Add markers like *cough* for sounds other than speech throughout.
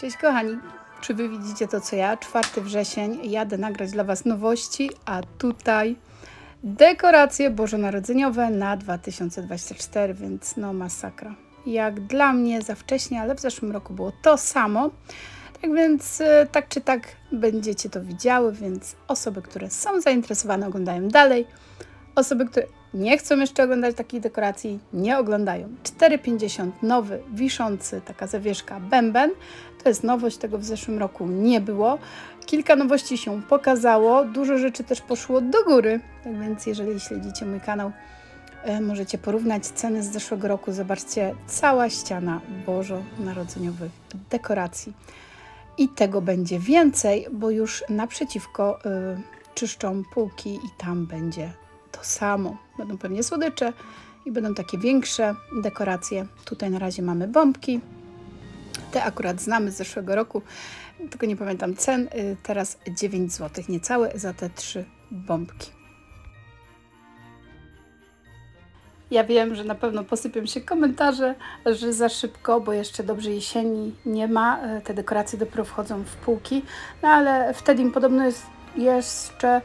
Cześć kochani, czy wy widzicie to co ja? 4 wrzesień, jadę nagrać dla was nowości, a tutaj dekoracje bożonarodzeniowe na 2024, więc no masakra. Jak dla mnie za wcześnie, ale w zeszłym roku było to samo. Tak więc e, tak czy tak będziecie to widziały, więc osoby, które są zainteresowane oglądają dalej. Osoby, które nie chcą jeszcze oglądać takich dekoracji, nie oglądają. 4,50 nowy, wiszący, taka zawieszka bęben. To jest nowość, tego w zeszłym roku nie było. Kilka nowości się pokazało, dużo rzeczy też poszło do góry. Tak więc jeżeli śledzicie mój kanał, e, możecie porównać ceny z zeszłego roku. Zobaczcie, cała ściana bożonarodzeniowych dekoracji. I tego będzie więcej, bo już naprzeciwko y, czyszczą półki i tam będzie to samo. Będą pewnie słodycze i będą takie większe dekoracje. Tutaj na razie mamy bombki. Te akurat znamy z zeszłego roku, tylko nie pamiętam cen. Y, Teraz 9 zł niecałe za te trzy bombki. Ja wiem, że na pewno posypią się komentarze, że za szybko, bo jeszcze dobrze jesieni nie ma. E, Te dekoracje dopiero wchodzą w półki, no ale wtedy im podobno jest jeszcze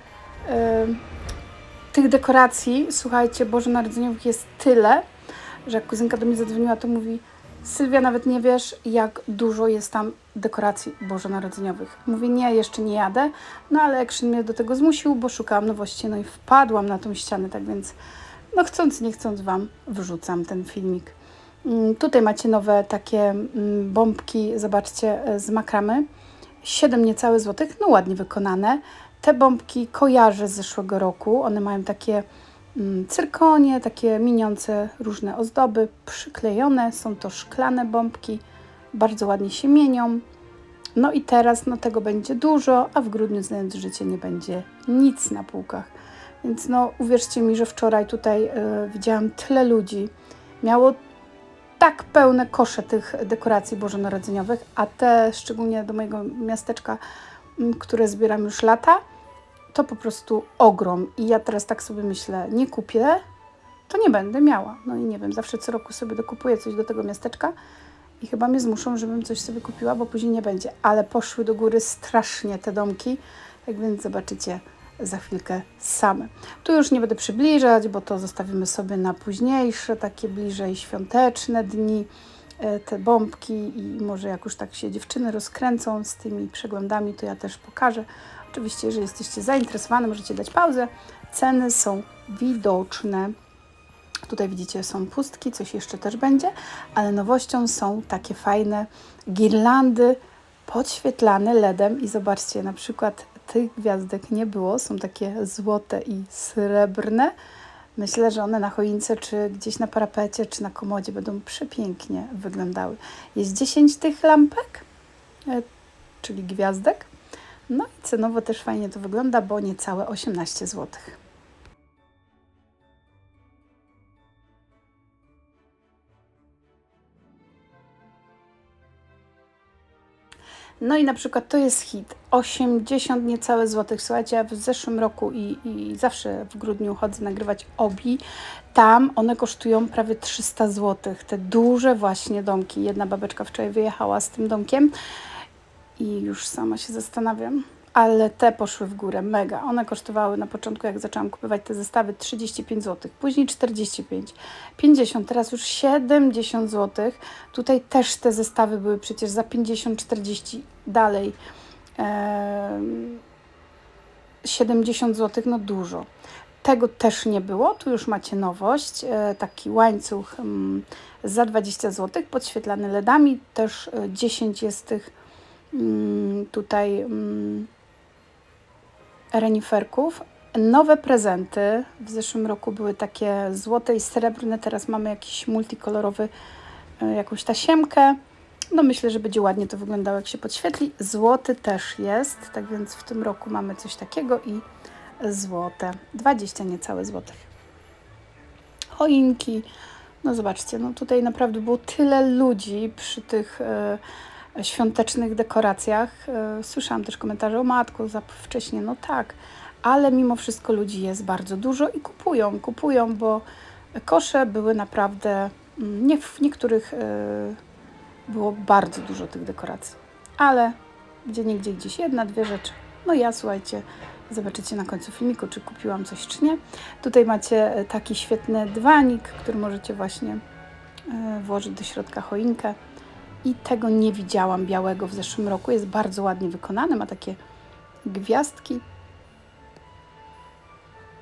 e, tych dekoracji, słuchajcie, bożonarodzeniowych jest tyle, że jak kuzynka do mnie zadzwoniła, to mówi Sylwia, nawet nie wiesz, jak dużo jest tam dekoracji bożonarodzeniowych. Mówię, nie, jeszcze nie jadę, no ale Action mnie do tego zmusił, bo szukałam nowości, no i wpadłam na tą ścianę, tak więc no chcąc, nie chcąc Wam wrzucam ten filmik. Mm, Tutaj macie nowe takie mm, bombki, zobaczcie, e, z makramy. 7 niecałe złotych, no ładnie wykonane. Te bombki kojarzę z zeszłego roku. One mają takie mm, cyrkonie, takie miniące różne ozdoby, przyklejone. Są to szklane bombki, bardzo ładnie się mienią. No i teraz no, tego będzie dużo, a w grudniu znając życie nie będzie nic na półkach. Więc no uwierzcie mi, że wczoraj tutaj y, widziałam tyle ludzi. Miało tak pełne kosze tych dekoracji bożonarodzeniowych, a te szczególnie do mojego miasteczka, które zbieram już lata, to po prostu ogrom. I ja teraz tak sobie myślę, nie kupię, to nie będę miała. No i nie wiem, zawsze co roku sobie dokupuję coś do tego miasteczka i chyba mnie zmuszą, żebym coś sobie kupiła, bo później nie będzie. Ale poszły do góry strasznie te domki, tak więc zobaczycie za chwilkę same. Tu już nie będę przybliżać, bo to zostawimy sobie na późniejsze, takie bliżej świąteczne dni, e, te bombki i może jak już tak się dziewczyny rozkręcą z tymi przeglądami, to ja też pokażę. Oczywiście, jeżeli jesteście zainteresowane, możecie dać pauzę. Ceny są widoczne. Tutaj widzicie, są pustki, coś jeszcze też będzie, ale nowością są takie fajne girlandy podświetlane LEDem i zobaczcie, na przykład tych gwiazdek nie było, są takie złote i srebrne. Myślę, że one na choince, czy gdzieś na parapecie, czy na komodzie będą przepięknie wyglądały. Jest 10 tych lampek, e, czyli gwiazdek. No i cenowo też fajnie to wygląda, bo niecałe 18 złotych. No i na przykład to jest hit. 80 niecałe złotych. Słuchajcie, ja w zeszłym roku i, i zawsze w grudniu chodzę nagrywać obi. Tam one kosztują prawie 300 złotych. Te duże właśnie domki. Jedna babeczka wczoraj wyjechała z tym domkiem i już sama się zastanawiam. Ale te poszły w górę, mega. One kosztowały na początku, jak zaczęłam kupować te zestawy, 35 zł, później 45, 50, teraz już 70 zł. Tutaj też te zestawy były przecież za 50, 40, dalej em, 70 zł, no dużo. Tego też nie było. Tu już macie nowość. E, taki łańcuch mm, za 20 zł, podświetlany LEDami. Też e, 10 jest tych tutaj mm, reniferków. Nowe prezenty. W zeszłym roku były takie złote i srebrne. Teraz mamy jakiś multikolorowy, e, jakąś tasiemkę. No myślę, że będzie ładnie to wyglądało, jak się podświetli. Złoty też jest, tak więc w tym roku mamy coś takiego i złote. 20 niecałe złotych. Choinki. No zobaczcie, no tutaj naprawdę było tyle ludzi przy tych e, świątecznych dekoracjach. E, słyszałam też komentarze o matko za wcześnie, no tak, ale mimo wszystko ludzi jest bardzo dużo i kupują, kupują, bo kosze były naprawdę, mm, nie w niektórych e, było bardzo dużo tych dekoracji. ale gdzie nigdzie gdzieś jedna, dwie rzeczy. No ja słuchajcie, zobaczycie na końcu filmiku, czy kupiłam coś, czy nie. Tutaj macie e, taki świetny dywanik, który możecie właśnie włożyć do środka choinkę. I tego nie widziałam białego w zeszłym roku. Jest bardzo ładnie wykonany, ma takie gwiazdki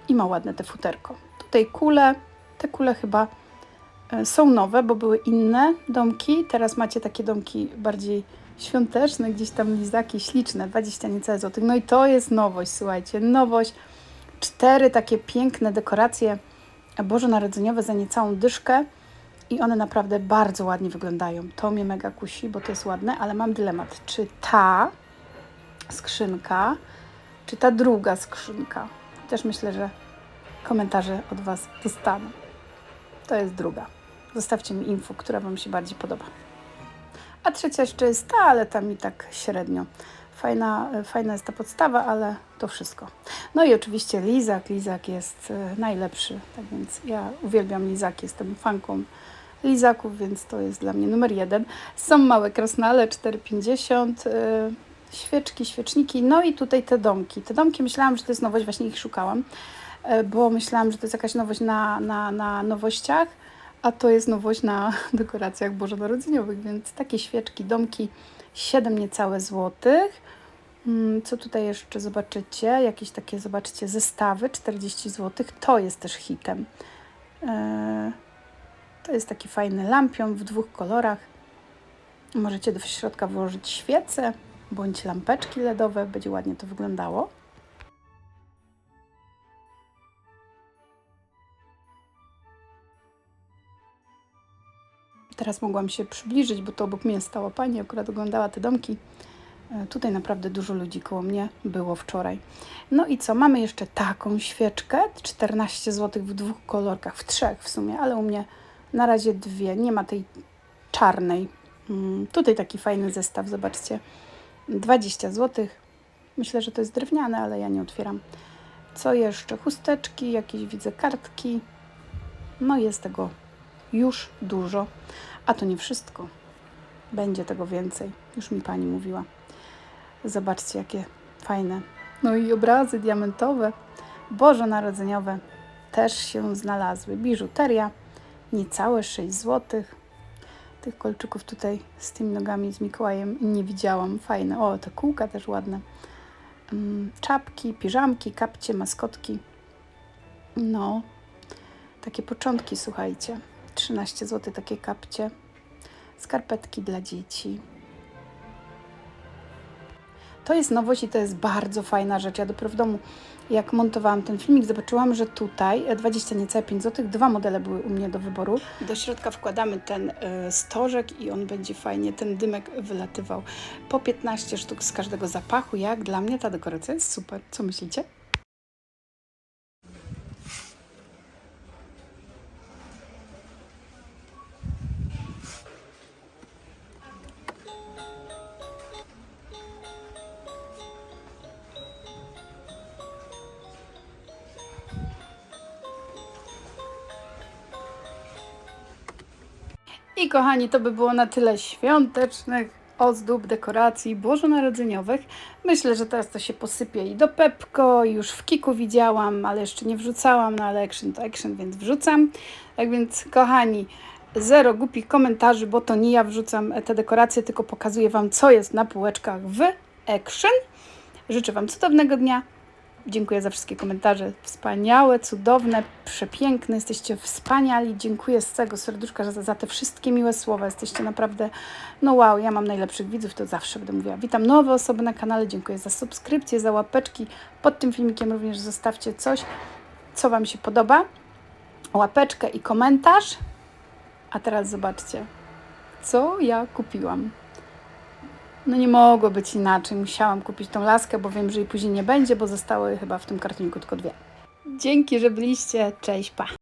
i ma ładne te futerko. Tutaj kule, te kule chyba e, są nowe, bo były inne domki. Teraz macie takie domki bardziej świąteczne, gdzieś tam lizaki śliczne, 20 niecałe złotych. No i to jest nowość, słuchajcie, nowość. Cztery takie piękne dekoracje bożonarodzeniowe za niecałą dyszkę i one naprawdę bardzo ładnie wyglądają. To mnie mega kusi, bo to jest ładne, ale mam dylemat, czy ta skrzynka, czy ta druga skrzynka. Też myślę, że komentarze od Was dostanę. To jest druga. Zostawcie mi info, która Wam się bardziej podoba. A trzecia jeszcze jest ta, ale tam i tak średnio. Fajna, fajna jest ta podstawa, ale to wszystko. No i oczywiście lizak. Lizak jest e, najlepszy, tak więc ja uwielbiam lizaki, jestem fanką lizaków, więc to jest dla mnie numer jeden. Są małe krasnale, 4,50 e, świeczki, świeczniki, no i tutaj te domki. Te domki myślałam, że to jest nowość, właśnie ich szukałam, e, bo myślałam, że to jest jakaś nowość na, na, na nowościach, a to jest nowość na *laughs* dekoracjach bożonarodzeniowych, więc takie świeczki, domki, 7 niecałe złotych. Mm, Co tutaj jeszcze zobaczycie? Jakieś takie, zobaczcie, zestawy 40 zł. To jest też hitem. E, To jest taki fajny lampion w dwóch kolorach. Możecie do środka włożyć świece bądź lampeczki LEDowe. Będzie ładnie to wyglądało. Teraz mogłam się przybliżyć, bo to obok mnie stała pani, akurat oglądała te domki. E, Tutaj naprawdę dużo ludzi koło mnie było wczoraj. No i co? Mamy jeszcze taką świeczkę, 14 zł w dwóch kolorkach, w trzech w sumie, ale u mnie na razie dwie. Nie ma tej czarnej. Mm, Tutaj taki fajny zestaw, zobaczcie. 20 zł. Myślę, że to jest drewniane, ale ja nie otwieram. Co jeszcze? Chusteczki, jakieś widzę kartki. No jest tego już dużo. A to nie wszystko. Będzie tego więcej. Już mi pani mówiła. Zobaczcie, jakie fajne. No i obrazy diamentowe, bożonarodzeniowe też się znalazły. Biżuteria, niecałe 6 zł. Tych kolczyków tutaj z tymi nogami z Mikołajem nie widziałam. Fajne. O, te kółka też ładne. Mm, Czapki, piżamki, kapcie, maskotki. No, takie początki, słuchajcie. 13 zł takie kapcie. Skarpetki dla dzieci. To jest nowość i to jest bardzo fajna rzecz. Ja dopiero w domu, jak montowałam ten filmik, zobaczyłam, że tutaj e, 20 niecałe 5 zł, dwa modele były u mnie do wyboru. Do środka wkładamy ten e, stożek i on będzie fajnie, ten dymek wylatywał. Po 15 sztuk z każdego zapachu. Jak dla mnie ta dekoracja jest super. Co myślicie? I kochani, to by było na tyle świątecznych ozdób, dekoracji bożonarodzeniowych. Myślę, że teraz to się posypie i do Pepko, już w Kiku widziałam, ale jeszcze nie wrzucałam, no ale action to action, więc wrzucam. Tak więc, kochani, zero głupich komentarzy, bo to nie ja wrzucam te dekoracje, tylko pokazuję Wam, co jest na półeczkach w action. Życzę Wam cudownego dnia. Dziękuję za wszystkie komentarze. Wspaniałe, cudowne, przepiękne. Jesteście wspaniali. Dziękuję z całego serduszka za, za te wszystkie miłe słowa. Jesteście naprawdę, no wow, ja mam najlepszych widzów, to zawsze będę mówiła. Witam nowe osoby na kanale. Dziękuję za subskrypcję, za łapeczki. Pod tym filmikiem również zostawcie coś, co Wam się podoba. Łapeczkę i komentarz. A teraz zobaczcie, co ja kupiłam. No nie mogło być inaczej. Musiałam kupić tą laskę, bo wiem, że jej później nie będzie, bo zostały chyba w tym kartoniku tylko dwie. Dzięki, że byliście. Cześć, pa!